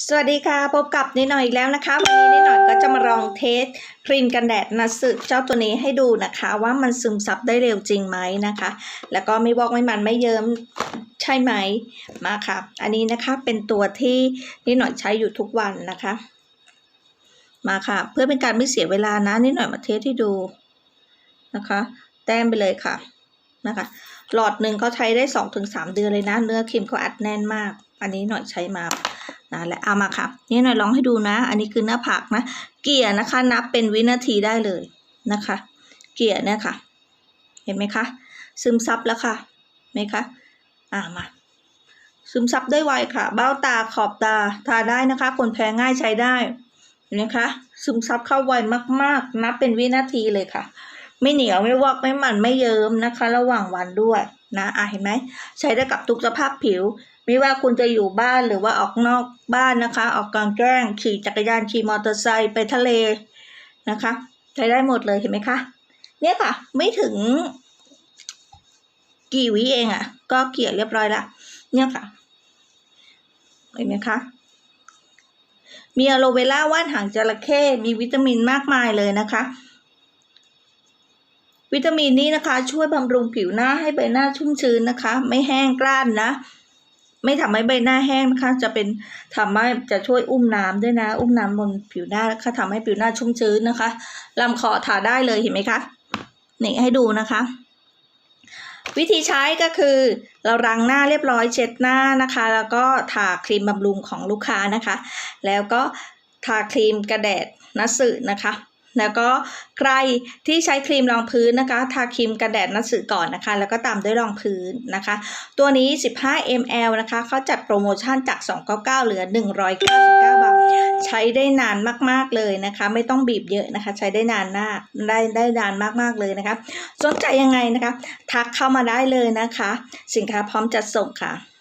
สวัสดีค่ะ พบกับนิดหน่อยอีกแล้วนะคะ วันนี้นิดหน่อยก็จะมาลองเทสครีมกันแดดนัสึเจ้าตัวนี้ให้ดูนะคะ ว่ามันซึมซับได้เร็วจริงไหมนะคะ แล้วก็ไม่วอกไม่มันไม่เยิ้มใช่ไหมมาค่ะ อันนี้นะคะเป็นตัวที่นิดหน่อยใช้อยู่ทุกวันนะคะ มาค่ะ เพื่อเป็นการไม่เสียเวลานะนิดหน่อยมาเทสให้ดูนะคะ แต้มไปเลยค่ะ นะคะ หลอดหนึ่งเขาใช้ได้สองถึงสามเดือนเลยนะ เนื้อครีมเขาอัดแน่นมาก อันนี้หน่อยใช้มานะและเอามาค่ะ นี่หน่อยลองให้ดูนะ อันนี้คือหน้าผักนะ เกี่ยนะคะ นับเป็นวินาทีได้เลยนะคะ เกี่ยเนี่ยค่ะ เห็นไหมคะ ซึมซับแล้วค่ะไหมคะอ่ามาซึมซับได้ไวค่ะ เบ้าตาขอบตาทาได้นะคะ คนแพ้ง่ายใช้ได้เห็นไหมคะ ซึมซับเข้าไวมากๆ นับเป็นวินาทีเลยค่ะ ไม่เหนียวไม่วอกไม่มันไม่เยิ้มนะคะ ระหว่างวันด้วยนะอะเห็นไหมใช้ได้กับทุกสภาพผิว ไม่ว่าคุณจะอยู่บ้านหรือว่าออกนอกบ้านนะคะ ออกกลางแจ้งขี่จักรยานขี่มอเตอร์ไซค์ไปทะเลนะคะ ใช้ได้หมดเลยเห็นไหมคะเนี่ยค่ะ ไม่ถึง กี่วิเองอะ่ะ ก็เกลี่ยเรียบร้อยละเนี่ยค่ะเห็นไหมคะมีอะโลเวล่าว่านหางจระเข้มีวิตามินมากมายเลยนะคะ วิตามินนี้นะคะ ช่วยบำรุงผิวหน้าให้ใบหน้าชุ่มชื้นนะคะ ไม่แห้งกร้านนะ ไม่ทำให้ใบหน้าแห้งนะคะ จะเป็นทำให้จะช่วยอุ้มน้ำด้วยนะ อุ้มน้ำบนผิวหน้านะคะทำให้ผิวหน้าชุ่มชื้นนะคะลำคอทาได้เลยเห็นไหมคะนี่ให้ดูนะคะ วิธีใช้ก็คือ เราล้างหน้าเรียบร้อยเช็ดหน้านะคะ แล้วก็ทาครีมบำรุงของลูกค้านะคะ แล้วก็ทาครีมกระแดดนัสึนะคะ แล้วก็ใครที่ใช้ครีมรองพื้นนะคะ ทาครีมกันแดดหนัดสื่อก่อนนะคะ แล้วก็ตามด้วยรองพื้นนะคะ ตัวนี้ 15 ml นะคะเขาจัดโปรโมชั่นจาก 299 เหลือ 199 บาท ใช้ได้นานมากๆเลยนะคะ ไม่ต้องบีบเยอะนะคะ ใช้ได้นานมากได้ได้นานมากๆเลยนะคะ สนใจยังไงนะคะ ทักเข้ามาได้เลยนะคะ สินค้าพร้อมจัดส่งค่ะ